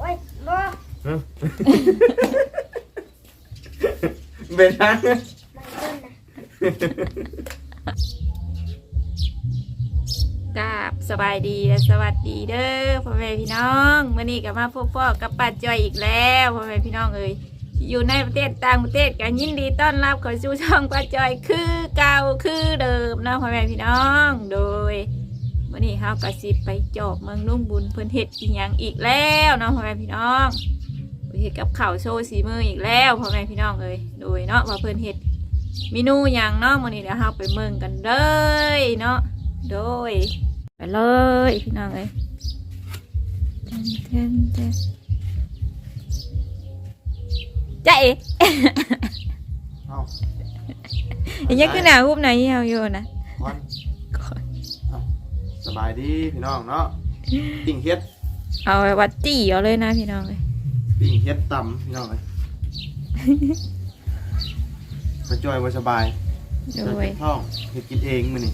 โอ้ยบ่ฮะเป็นทางมันขึ้นนะกราบสบายดีและสวัสดีเด้อพ่อแม่พี่น้องมื่อนี้ก็มาพบพ่อกับป้าจอยอีกแล้วพ่อแม่พี่น้องเอ้ยอยู่ในประเทศต่างประเทศกันยินดีต้อนรับเข้าสู่ช่องป้าจอยคือเก่าคือเดิมเนาะพ่อแม่พี่น้อง โดย มื่อนี้เฮากระสิบไปจอบเมืองลุ่งบุญเพิ่นเฮ็ดอีหยังอีกแล้วเนาะพ่อแม่พี่น้องเพิ่นเฮ็ดกับข้าวโชว์สีมืออีกแล้วพ่อแม่พี่น้องเอ้ยโดยเนาะว่าเพิ่นเฮ็ดเมนูหยังเนาะมื่อนี้เดี๋ยวเฮาไปเมืองกันเลยเนาะโดยไปเลยพี่น้องเอ้ยเต้นเต้นเต้นจ้าเอ๋เอาอันนี้คือหนารูปไหนเหี่ยวอยู่นะควันเอาส บายดีพี่น้องเนาะปิ้งเฮ็ดเอาไว้วัดจี้เอาเลยนะพี่น้องเอ้ยปิ้งเฮ็ดต่ำพี่น้องเลยมาจอยไว้สบายโดจอยยเก็บท้องเฮ็ดกินเองมื้อนี้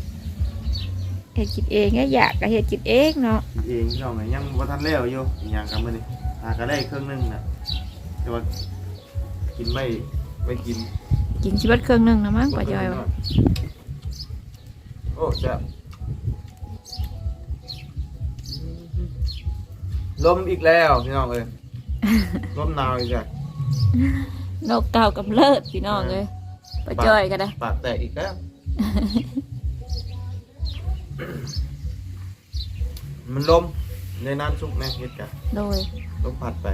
เฮ็ดกินเองก็อยากก็เฮ็ดกินเองเนาะกินเองพี่น้องเลยยังบ่ทันแล้วอยู่อีกอย่างกันมื้อนี้หาก็ได้เครื่องนึงน่ะแต่ว่ากินไม่ไม่กิน กินชิบัดเครื่องหนึงนะมั้งป้าจอยว่าโอ้แซ่ ลมอีกแล้วพี่น้องเอ้ยลมหนาวอีกแล้วนกเก่ากำเลิดพี่น้องเลยป้าจอยก็ได้ปากแตกอีกแล้วมันลมในน้ำซุปแม่เฮ็ดกันโดยลมพัดไป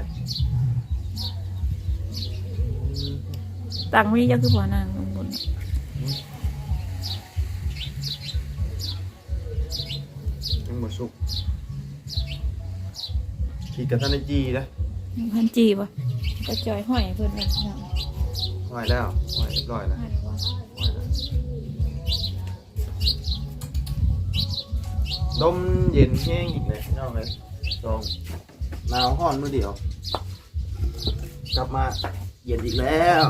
ตังนี้จะคือบ่อนางลงบนยังหมดสุก ขีดกับท่านในจีนะพันจีบ่ป้าจอยห้อยให้เพิ่นเลยพี่น้องไหวแล้วไหวเรียบร้อยแล้วห้อยไว้ไหวแล้วลมเย็นแห้งอีกเลยพี่น้องเลยลองหนาวห้อนมือเดียว กลับมาเย็นอีกแล้ว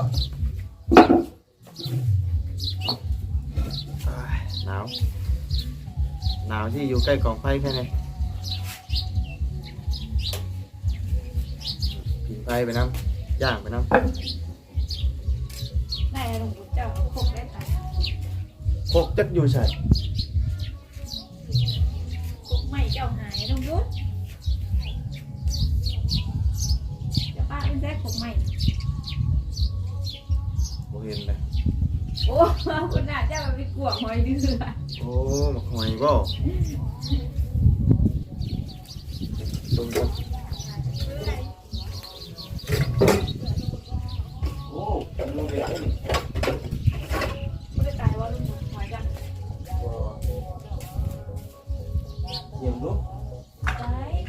อ้ายหนาวหนาวที่อยู่ใกล้กองไฟแค่ไหน ผิงไฟไปน้ำย่างไปน้ำได้ลงบุญเจ้าคกได้ตายโคกจักอยู่ใส่คกไม่เจ้าหายลงบุญเดี๋ยวป้าเป็นแรกคกไม่โบเห็นเลยโอ้คุณน่าเจ้าไปกวงหอยเดือโอ้หมกหอยบ่ตรงกัน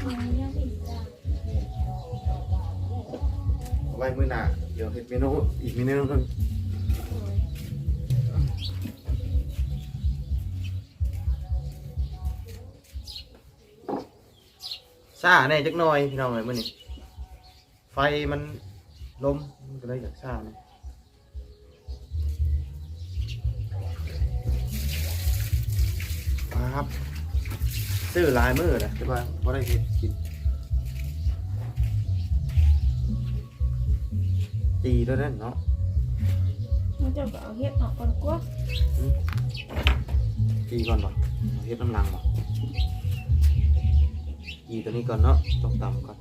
เอาไว้มื้อหน้าเดี๋ยวเฮ็ดเมนูอีกเมนูหนึงซ่าแน่จักหน่อยพี่น้องเอ้ยมื้อนี้ไฟมันลมมันก็เลยอยากซ่าหน่ ครับ ซื้อหลายมื้อนะแต่ว่าบ่ได้เฮ็ดกินตีด้วยนั่นเนาะมันจะเอาเฮ็ดออกก่อนกว่าตีก่อนบ่เอาเฮ็ดน้ำลังบ่ตีตัวนี้ก่อนเนาะต้องตำก่อน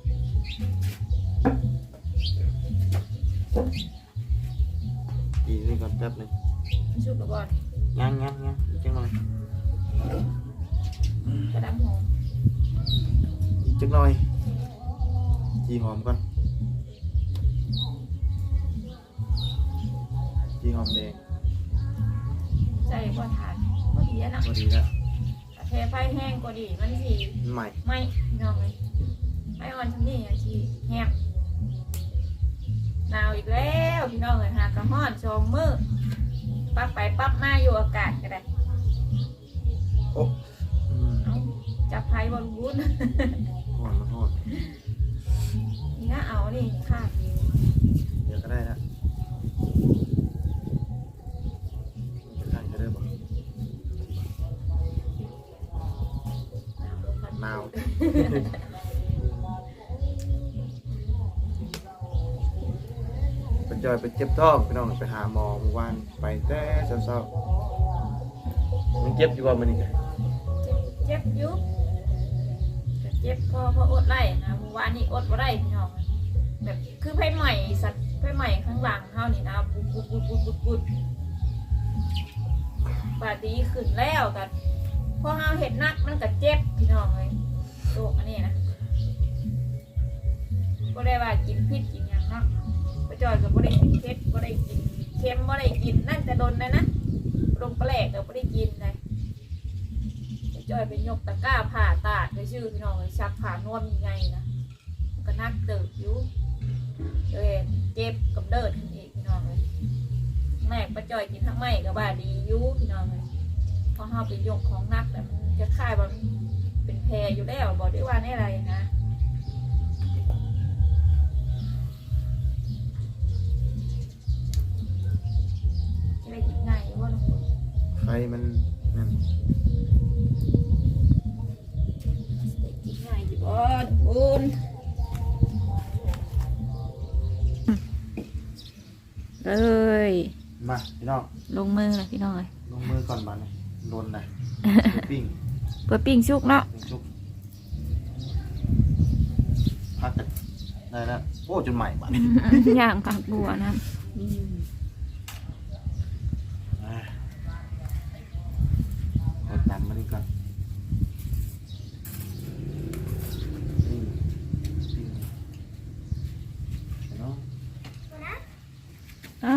ตีตัวนี้ก่อนแป๊บหนึงชุบกระบอกยังยังยังอีกจังหน่อย กระดำหอมอีกจังหน่อยจีหอมก่อนจีหอมแดงใส่ก้อนฐานก้อนดีนะพอดีแล้วแค่ไฟแห้งก็ดีมันสิใหม่ไม่น้องเลยไม่อ่อนทำนี่อาชีแห้งหนาวอีกแล้วพี่น้องเลยหากระห้อนชองมือปั๊บไปปั๊บมาอยู่อากาศก็ได้โอ้อืมเอา จับไพ่บอลบุญหอนมาหอนนี่นะเอานี่ค่ะเดี๋ยวก็ได้แล้วจะได้ก็ได้บ่นาวจอยไปเจ็บท้องพี่น้องไปหาหมอเมื่อวานไปแต่เช้าๆมันเจ็บอยู่ว่ามันนี่เจ็บอยุบ เจ็บพอพออดไล่นะเมื่อวานนี้อดบ่ได้พี่น้องแบบคือไฟใหม่สัตว์ไฟใหม่ข้างหลังเฮานี่นะปุ๊บปุ๊บปุ๊บปุ๊บปุ๊บปุ๊บบาดีขึ้นแล้วกันพอเฮาเห็ดนักมันก็เจ็บพี่น้องเลยโรคอันนี้นะก็ได้ว่ากินพิษกินหยังเนาะไปจอยกับบ่ได้กินเผ็ดบ่ได้กินเค็มบ่ได้กินนั่นจะโดนเลยนะลงแปลกเดี๋ยวบ่ได้กินเลย จอยเป็นยกตะกร้าผ่าตาดไปชื่อพี่น้องเลยชักผ่านวมยังไงนะก็นักเติบอยู่เลยเจ็บกับเดิดขึ้นอีกพี่น้องเลยแม่ประจอยกินทั้งไม่ก็บ่าดีอยู่พี่น้องเลยพอเฮาไปยกของนักแต่มันจะคายว่าเป็นแพรอยู่แล้วบอกได้ว่าแน่อะไรนะจะได้กินง่ายอยู่ว่าน้องคุณไฟมันนั่น ได้กินง่าย อยู่บ่น้องคุณเอ้ย มาพี่น้องลงมือเลยพี่น้องเลยลงมือก่อนบัดนี้โดนนะปิ้งเพื่อปิ้งชุกเนาะชุบพักกันได้แล้วโอ้จนใหม่บัดนี้ย่างผักบัวนะอะกดตามมาดีก่อนนี่ปิ้งเนาะ อ้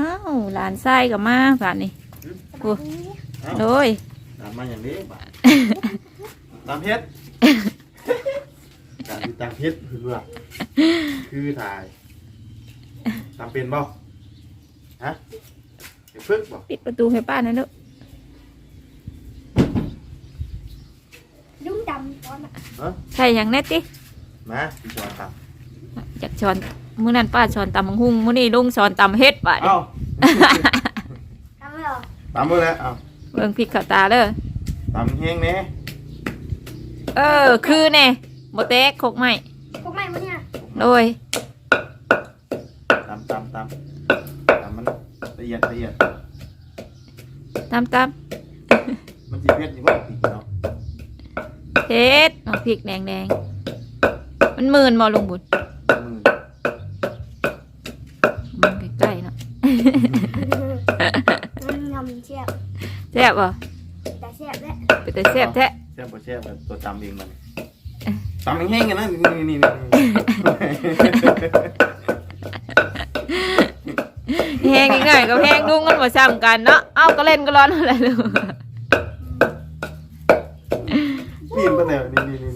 าวหลานไส้กับมาผ่านนี่โอ้เอ้าโดยตามมาอย่างนี้บัดตามเพชรตามตามเพชรคือว่าคือถ่ายตามเป็นบ่ฮะเดี๋ยวฝึกบ่ปิดประตูให้ป้าหน่อยเนอะลุงดำตอนน่ะเอ้อใช่อย่างแน่ติมาพี่จอยครับอยากชอนมื้อนั้นป้าชอนตำบักหุ่งมื้อนี้ลุงชอนตำเฮ็ดบาดนี้เอ้า ทำไม่หรอตามมือแล้วเอ้าเบิ่งพริกเข้าตาเด้อตามเฮงเน่เออ คือแน่บ่แตกคกไม้พวกไม่มาเนี่ยโดยตามตามตามตามมันละเอียดละเอียดตามตามมันสีเพชรนี่ว่าปีกเนาะเฮ็ดเอาพริกแดงๆมันหมื่นบ่ลุงบุญ แซ่บบ่แต่เชียบแหละเป็นแต่แซ่บแท้แซ่บบ่แซ่บแบบตัวตามเองมันตามเฮงๆกันนะนี่นี่นี่นี่แห้งอีกหน่อยกับแห้งลุงมันบ่ซ้ำกันเนาะเอ้าก็เล่นก็ร้อนอะไรลูกปีนไปแล้วนี่นี่นี่นี่นี่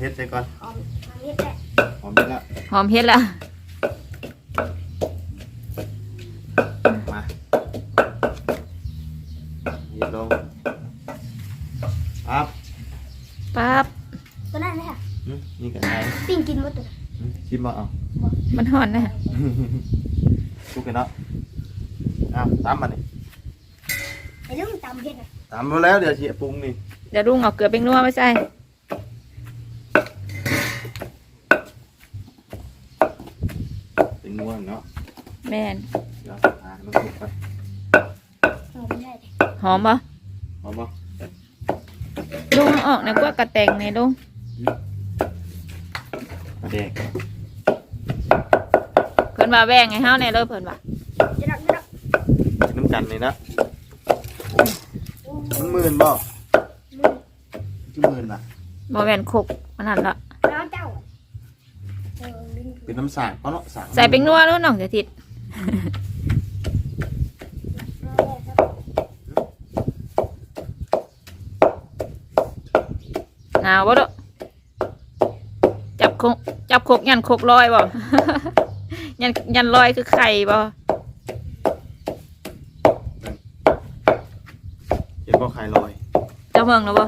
เบิ้งเอาเฮ็ดใส่ก่อนออมทำนี่แหละหอมเด็ดละหอมเฮ็ดละมาหยิบลงปั๊บปั๊บตัวนั้นเลยค่ะอืมนี่กันไงปิ้งกินหมดตัวอืมชิมบ่เอามันห่อนนะทุกกันเนาะอ้าวตามมานี่ไอ้ลุงดำเห็ดอะตามมาแล้วเดี๋ยวสิปรุงนี่เดี๋ยวลุงเอาเกลือเป็นนัวมาใส่ เป็นนวลเนาะแม่นเดี๋ยวอ่ามันสุกไปหอมได้เลยหอมบ่หอมบ่ลุงเอาออกนะกว่ากระแตงนี่ลุงมาแดกเพิ่นว่าแบ่งให้เฮาแน่เลยเพิ่นว่าจะดักจะดักกินน้ำกันเลยนะมันหมื่นบ่มือ คือหมื่นน่ะบ่แม่นคกมันนั่นละ แล้วเจ้าเออลิ้ นเป็นน้ำสากก็เนาะสากใส่เป็นนัวแล้วน้องจะติดหนาวบ่ดอกจับคกจับคกยันคกลอยบ่ ยันยันลอยคือไข่บ่เห็นบ่ไข่ลอยเจ้าเมืองแล้วบ่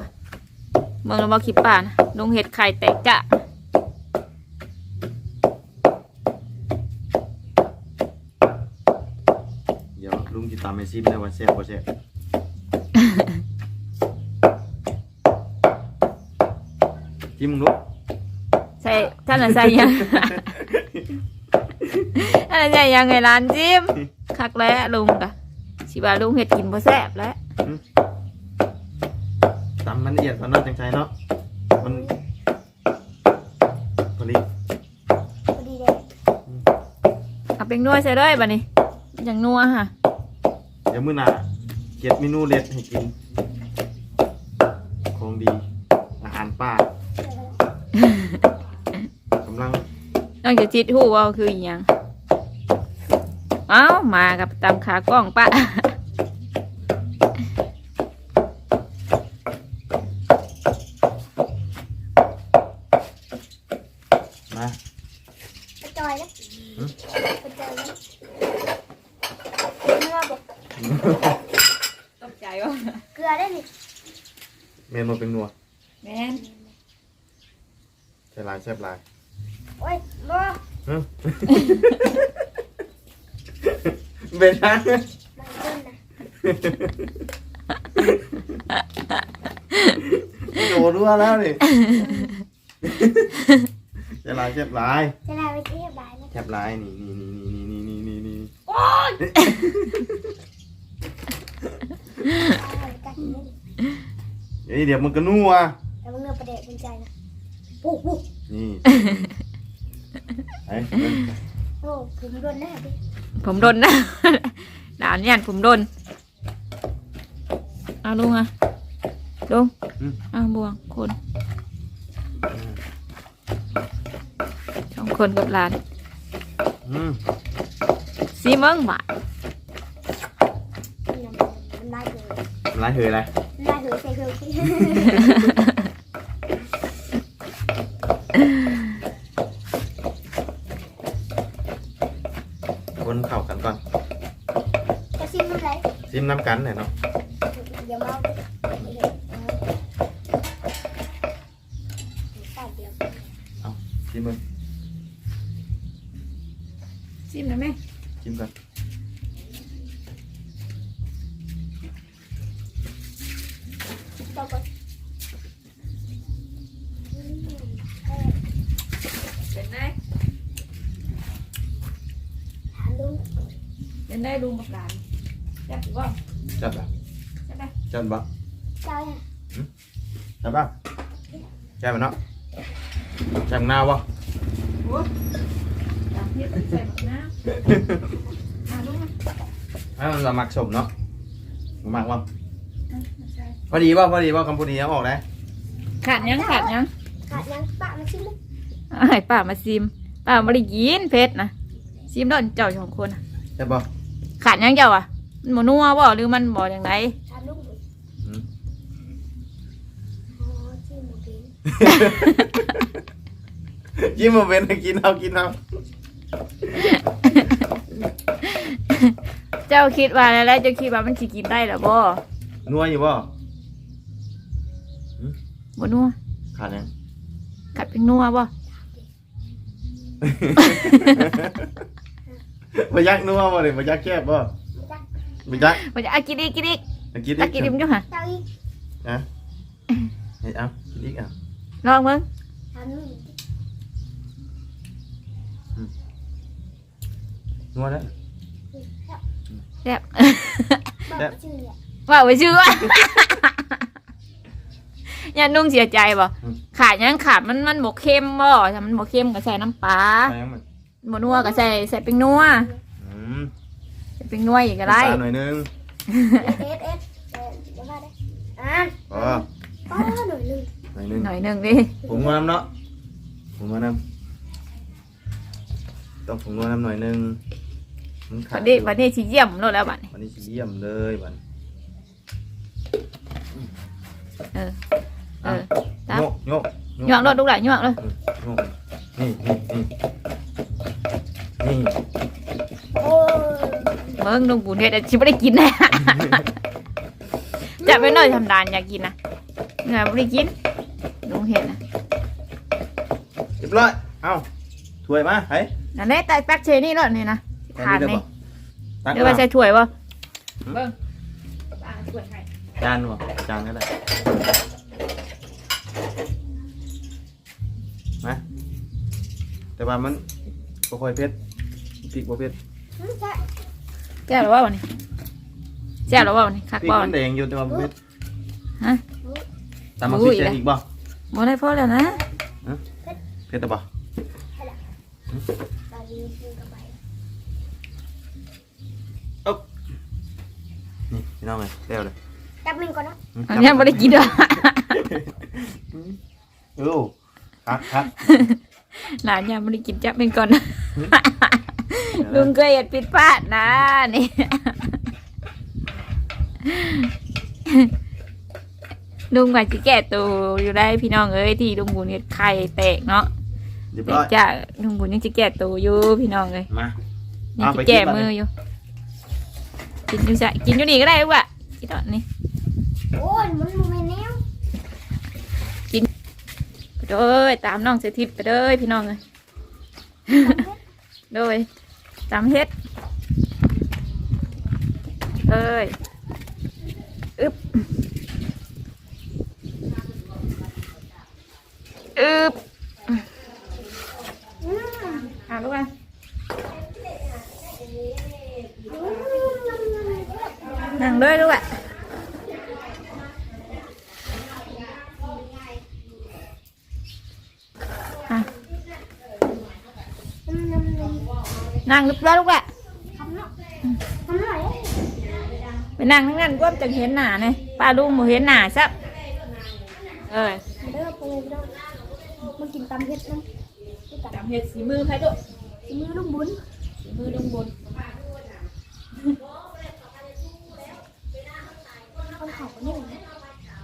เมืองแล้วบ่คิดป่านะลุงเห็ดไข่แตกจะ เดี๋ยวลุงจะตามไปซิมได้ว่าแซ่บบ่แซ่บจิ้มมึงลูกใส่ท่านน่ะใส่ยัง ท่านน่ะใส่ยังไงร้านจิ้มคักแล้วลุงกะสิว่าลุงเห็ดกินพอแซ่บแล้วตำมันละเอียดตอนนั้นจังใจเนาะมันพอดีพอดีเลยเอาเป็นนัวใส่เลยบัดนี้อย่างนัวฮะ เดี๋ยวมื้อหน้าเก็ดเมนูเด็ดให้กิน ของดี อาหารป่ากำลังนอกจากจิตหูว่าคืออหยังเอ้ามากับตามขากล้องปะ เมนูเป็นนัวแม่นใช่ลายแซ่บลายโอ้ยบ่หึเป็นฮะมันขึ้นนะโดดรั่วแล้วนี่ใช่ลายแซ่บลายจะได้ไปเที่ยวบ่ายนะแซ่บลายนี่นี่นี่นี่นี่นี่นี่นี่โอ้ยเอาไปกัดนี่ เดี๋ยวเดี๋ยวมันก็นัวแล้วมึงเนื้อประเดะเป็นใจนะปุ๊บปุ๊บนี่ไอ้โอ้ผมโดนหน้าดิผมโดนนะดาวเนี่ยผมโดน เอาลุงอะลุงเอาบวงคนสองคนกับหลานอืมซีเมิงบาทมันได้เลยลายเหยอะไรมันได้เลย ใส่เครื่องที่คนเข้ากันก่อน จะซิมมันไรซิมน้ำกันเนี่ยเนาะ ได้ลุงกับหลานจับถือว่าจัดปะจับได้จัดปะเจ้าเนี่ยจัดปะจัดปะเนาะจัดหน้าวะโอ้ตามที่ใส่หมดน้ำอะลุงมาให้มันละมักสมเนาะมักวะอะมาใส่พอดีป่ะพอดีป่ะคำพูดนี้เอาออกได้ขาดยังขาดยังขาดยังปะมาชิมลูกเอาให้ป้ามาซิมป้าไม่ได้ยินเพชรนะซิมโดนเจ้าสองคนน่ะใช่ปะ ขาดยังเจ้าอะมันบ่นัวบ่หรือมันบ่อย่างไรถามลุงดูอืมอ๋อชิมหมูปิ้งยิ้มมาเป็นกินเอากินเอาเจ้าคิดว่าอะไรเจ้าคิดว่ามันสิกินได้หรอบ่นัวอยู่ป่ะบ่นัวขาดยังกัดเป็นนัวบ่ มายักนัวป่ะเลยมายักแคบป่ะไม่ได้มายักบ่จะอะกินอีกกินอีกมากินอะอีกกินอีกมั้งค่ะเจ้าอีกนะเฮ้ยเอากินอีกอะลองมึงถามลุงนัวแล้ว แซ่บบอกชื่อเนี่ยว่าไปชื่อว่า อย่านุ่งเสียใจบ่ขาดยังขาดมันมันบ่เค็มบ่ถ้ามันบ่เค็มก็ใส่น้ำปลา ไปยังมัน บ่นัวก็ใส่ใส่เป็นนัวอืมใส่เป็นนัวอีกก็ได้ น้ำตาลหน่อยนึงเอสเอสเอสเออเดี๋ยวมาได้อ่าอ๋อป้าหน่อยหนึงหน่อยนึงหน่อยหนึงดิผมนัวน้ำเนาะผมนัวน้ำต้องผมนัวน้ำหน่อยนึงมันขาวัดนนี้วันนี้สิเยี่ยมโลดแล้วบัดนี้วันนี้สิเยี่ยมเลยบัดเออ เออครับโยกโยกย่างโลดลูกหลานย่างเลยโยกนี่นี่นี่ นี่โอ้ยเบิ่งลุงปูนเฮ็ดอะสิบ่ได้กินแน่จะไปหน่อยทำดานอยากกินนะเงยบ่ได้กินลุงเฮ็ดนะเรียบร้อย เอ้าถ้วยมาเฮ้ยนั่นแหละแต่ปักเชนี่โลดนี่นะทานนี่ตักเดี๋ยวไปมาใส่ถ้วยบ่เบิ่งป้าถ้วยให้จานวะจานก็ได้แต่ว่ามันบ่ค่อยเผ็ด พริกบ่เผ็ดอืมใช่แซ่บหรือว่าวันนี้แซ่บหรือว่าวันนี้คักพริกบ่มันแดงอยู่แต่ว่าบ่เผ็ดฮะตามมาอุ้พริกยแกงอีกบ่บ่ได้พอแล้วนะเผ็ดแต่บ่บาลีซื้อกลับไปนี่พี่น้องเอ้ยแล้วเลยจับมินก่อนนะอันนี้บ่ได้กินดอกเออครับครับ หลานยังบ่ได้กินจับเป็นก่อนนะ ลุงเคยเฮ็ดผิดพลาดนะนี่ลุงว่าสิแก้ตัวอยู่ได้พี่น้องเอ้ยที่ลุงบุญเฮ็ดไข่แตกเนาะเรียบแต่ร้อยจ้าลุงบุญยังจะแก้ตัวอยู่พี่น้องเลยมายังเอาไปจะแก้กินก่อนมืออยู่กินอยู่จ้ะกินอยู่นี่ก็ได้ลูกอะกินตอนนี้โอ้ยมันมันไม่แนวไปเด้อตามน้องเสถิตไปเด้อพี่น้องเลยโดย ตามเฮ็ดเอ้ยอึบอึบอ่าลูกอะนั่งด้วยลูกอะ อืมอืมอืม นั่งลึกแล้วลูกอะทำเนาะทำหน่อยไปนั่งทั้งนั้นก็จะเห็นหน้าเนี่ยป้าลุงบ่เห็นหน้าซับเอ้ยมาเด้อปูเด้อมากินตำเห็ดน้ำจำเห็ดสีมือใครด้วยมือลูกบุญสีมือลุงบน คนเขาคนนี้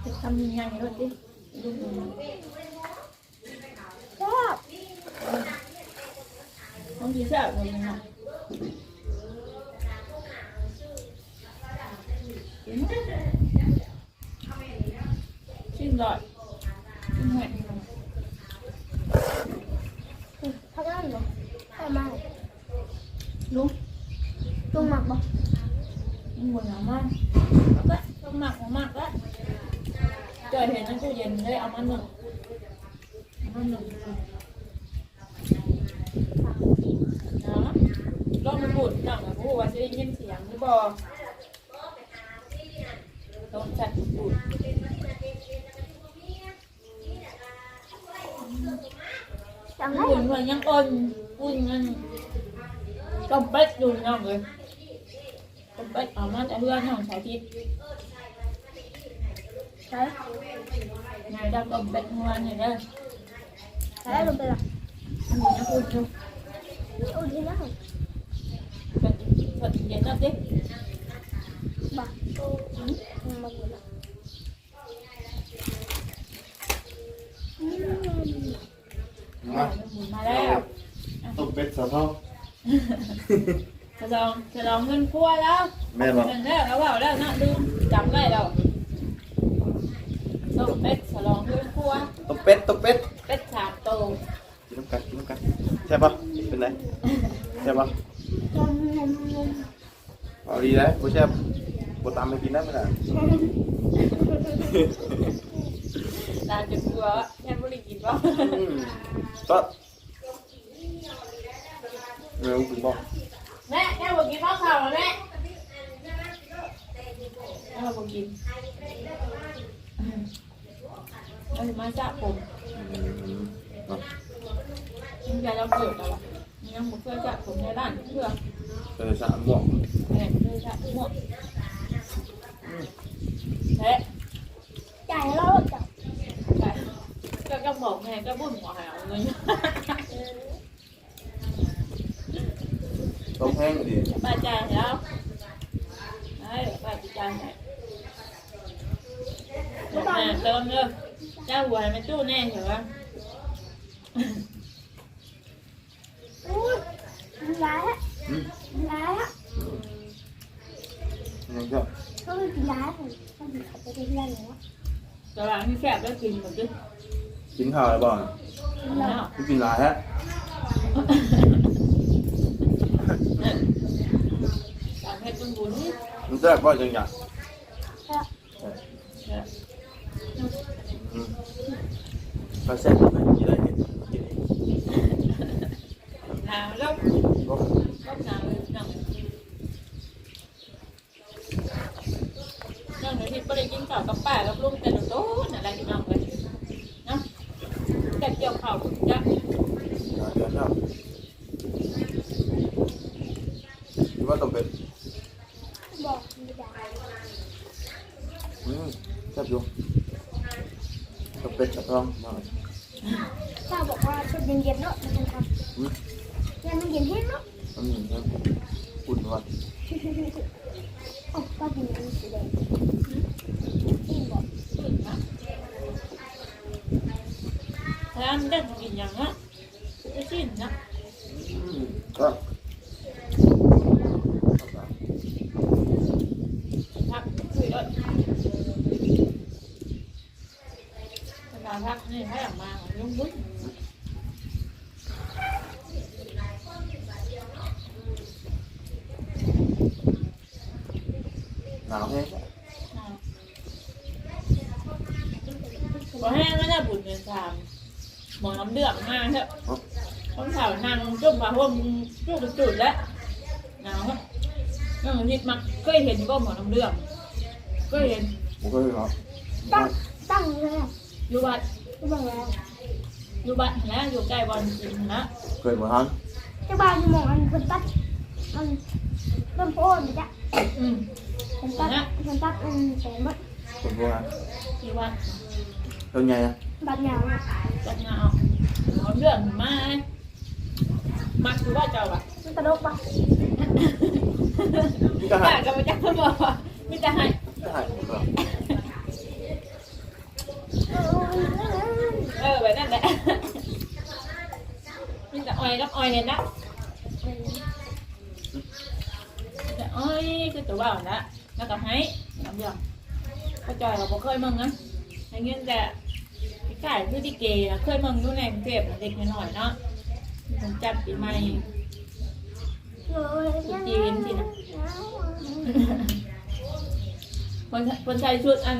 จะทำยังไงรถดิลุงบน ชอบ น้องที่ทราบเลยนะชิมหน่อยชิมหน่อย พักนั่นเหรอไปมา ลุง ตรงหมักบ่ ลุงบนหนาวมากแล้วก็ต้องหมักหัวหมักแล้วเจอเห็นในตู้เลยเอามาหนึ่งเอามาหนึ่งเนาะลองมาบุดหนังอะผู้ว่าจะได้ยินเสียงหรือบ่ต้องจัดบุดอุ่นเหมือนยังอ่อนอุ่นมันต้มเป็ดอยู่น้องเลยต้มเป็ดเอามาแต่เพื่อนของสายทิพย์ใช่ นายดำต้มเป็ดเมื่อวานเนี่ยเด้อใช่ลงไปละอันนี้ยังอุ่นอยู่นี่อุ่นที่นั่งเปิดเปิดเย็น ต้มเป็ดต้มเป็ดเป็ดสามโตวกินน้ำกันกินน้ำกันใช่ปะเป็นไรใช่ปะนมนมนมเอาดีแล้วผู้ชายปวดตามไปกินได้ไหมล่ะนานจนกลัวว่าแค่บริกินว่าอืมก็เร็วคุณบอก แม่แม่บอกกินข้าวขาวเหรอแม่แม่บอกกินเอามาจ้าผม อืมเนาะ ยังจะเราเกิดแล้วอะยังบอกเพื่อจ้าผมในร้านเพื่อ เออสามบอก แม่เพื่อจ้าหมดแม่ จ่ายเราจับ ก็ก็บอกแม่ก็บุ่นหัวหาวเลยต้มแห้งดีป้าจ่ายแล้วไอ้ป้าจะจ่ายให้แม่เติมเด้อเจ้าหัวให้มันตู้แน่เหรอวะอุ้ยมันร้ายฮะอืมมันร้ายฮะยังก็เขาเป็นกินร้ายเลยเขาเป็นขับไปที่เรื่องเลยวะตลาดที่แคบแล้วกินหมดเลย กินข้าวอะไรบ้างแล้วไม่กินหลายฮะตามให้ต้นบุญมันแซ่บป่ะจังอย่างเนี่ยอืมก็แซ่บไหมกินอะไรเนี่ยกินเองหนาวแล้วลบก็หนาวหนาวนั่งหนูที่ไปได้กินข้าวกับป้ากับลุงแต่หนูโตนั่นแหละพี่น้องเลยเนาะแต่ เข้าวจ้ะอย่าเดือนแล้วคิดว่าต้องเป็น บอกไม่ได้ อืมแซ่บอยู่ต้องเป็นกับท้องมา ป้าบอกว่าชุดเย็นๆเนาะมันทำ อืม ยันมันเย็นแห้งเนาะ มันมีครับอุ่นวัน โอ้ป้ากินอันนี้สีแดงกินบอก แล้วมันได้กินอย่างอะจะสิ้นนะ อืมก็ พักคุยด้วยเวลาพักนี่ให้ออกมาลุงบุ้ย หนาวแห้ง ขอให้ไม่ได้บุญเงินสาม น้ำเดือดมากเถอะคนสาวนั่งจุ่มมาห่มจุ่มจุดแล้วหนาวครับนั่งนิดมักเคยเห็นก็หมอน้ำเดือดก็เห็นผมก็เลยเนาะตั้งตั้งเลยอะอยู่บ้านจะบอกแล้วอยู่บ้านนะอยู่ใกล้บอลจริงนะเคยบ่ทันจะบ้านจะมองอันคนตัดมันต้นโพนจ้ะอืมคนตัดคนตัดอันแสนบัดคนพวกนั้นอยู่บ้านต้นใหญ่นะบัดยาวอะจัดงา เอาหมอเดือดมามักคือว่าเจ้าอะมันกระโดดปะนี่ก็อให้ยากจะมาจักเขาบอกว่าไม่จะให้ก็ให้ผมก็เออเออแบบนั้นแหละมีแต่อ้อยกับอ้อยเห็นนะแต่อ้อยคือตัวว่าวนะแล้วก็ให้น้ำยำก็จอยเราบ่เคยมึงนะให้เงินแต่ พี่ไก่คือที่เกนะเคยมึงดูในกรุงเทพเด็กน้อยๆเนาะผมจัดปีใหม่คนคนใส่ชุดอัน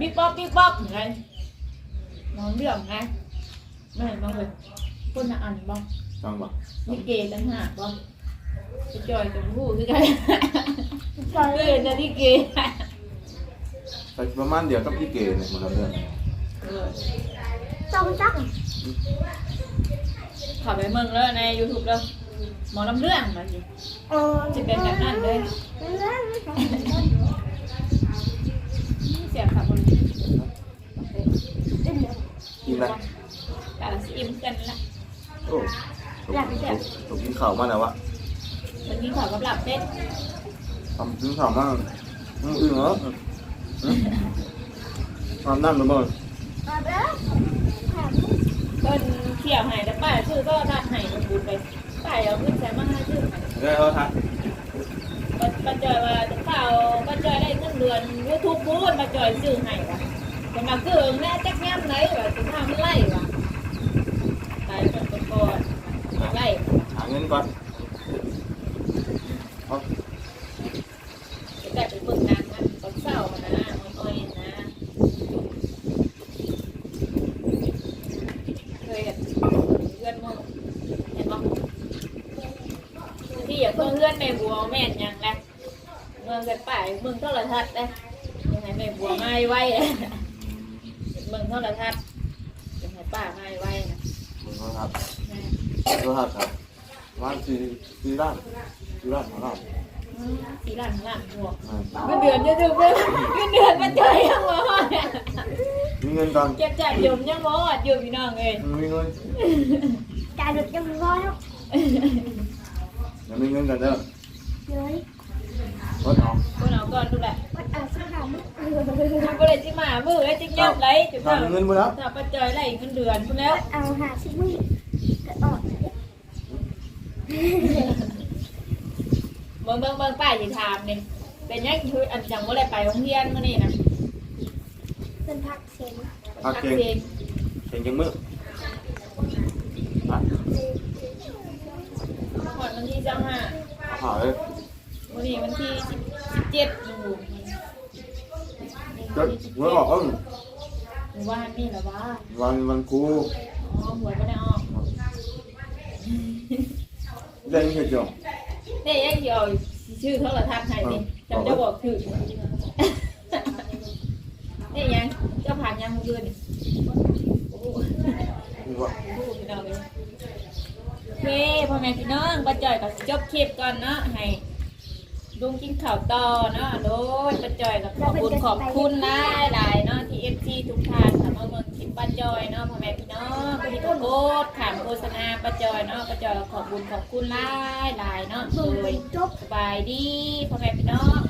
บิ๊กป๊อกบิ๊กป๊อกไงน้องเรื่องไงไม่เห็นบ้างเลยคนละอันบ้างจังบ่นี่เกย์ต่างหากบ้างไปจอยกับผู้คือกันจอยเพื่อนจะที่เกย์ ใส่ประมาณเดียวกับพี่เก๋เนี่ยมันละเรื่องเออ จ้องจักเขับไปเมืองแล้วในยูทูบแล้วหมอลำเรื่องมันอยู่เออจะเป็นแบบนั้นเลยเรื่องเสียงขับบนดิ้นเดียวกินไหมแต่ละสิอิ่มกันละโอ้ผมกินข้าวมาแล้ววะวันนี้เขากับหลับเต้นทำกินข้าวมาอืมอึ้งเหรอทำน้ำหรือเปล่ามา เด้อแถมต้นเขี่ยวหายแต่ป้าชื่อก็ทัดหายมันบุญไปป้าเอาขึ้นใส่มาให้ชื่อหายเดี๋ยวเอาทักป้าจอยว่าป้าเอาป้าจอยได้เงินเดือนยูทูบพูดป้าจอยชื่อหายว่ะจะมาเกืองแน่จักแง้มไหนว่ะถึงทำไล่ว่ะตายกันก่อนไล่หาเงินก่อนเอา แต่เป็นเมืองนางนะตอนเศร้านะอ้อยๆนะเคยเห็นเพื่อนมึงเห็นมั้ที่อย่าเพื่อนเพื่อนแม่บัวแม่นยังไงเมืองกันไป เมืองโทรทัศน์เลยยังไงแม่บัวไม่ไหวเลยเมืองโทรทัศน์ยังไงป้าไม่ไหวนะมึงเอาทักเอาทักครับวันสี่สี่ล้านสี่ล้านห้าล้านสีหลังหลังหัวอ่าเงินเดือนจะดูเพื่อนเงินเดือนมันเจอยังวะมีเงินก่อนเก็บจ่ายยมยังบ่อดอยู่พี่น้องเอ้ยมีเงินจ่ายหลุดยังร้อยแล้วเดี๋ยวมีเงินกันเด้อเลยรถออกคนเอา ก่อนดูแหละวัดเอาสักหามึงมันก็เลยจิมามือไอ้จิยับไหลจุดทำเงินหมดแล้วถ้าปัจจัยไหลเงินเดือนคุณแล้ววัดเอาหาสิมึงก็ออกเบิ่งเบิ่งเบิ่งป้ายสิถามนี่เป็นยังคืออันจังบ่ได้ไปโรงเรียนมื้อนี้นะเป็นพักเสียงพักเก่งเองเก่งจังมือฮะก่อนวันที่25หาเลยมื้อนี้วันที่ 17อยู่ก็หัวออกเอ้งหมู่บ้านนี่ล่ะว่าวันวันครูอ๋อหวยบ่ได้ออกเรื่องเฮ็ดอยู่นี่ยังเดียวชื่อโทรทัศน์ให้ดิจำจะบอกถือนี่ยังเจ้าผ่านยังมือคืนนี่โอ้โหพี่น้องเลยโอเคพ่อแม่พี่น้องป้าจ่อยก็จบคลิปก่อนเนาะให้ ลุงกินข้าวต่อเนาะโดยป้าจอยก็ขอบคุณขอบคุณหลายหลายเนาะที่เอฟซีทุกท่านค่ะมาเมืองคลิปป้าจอยเนาะพ่อแม่พี่น้องก็มีโกโกดขามโฆษณาป้าจอยเนาะป้าจอยก็ขอบคุณขอบคุณหลายหลายเนาะโดเบิ่งยบสบายดีพ่อแม่พี่น้อง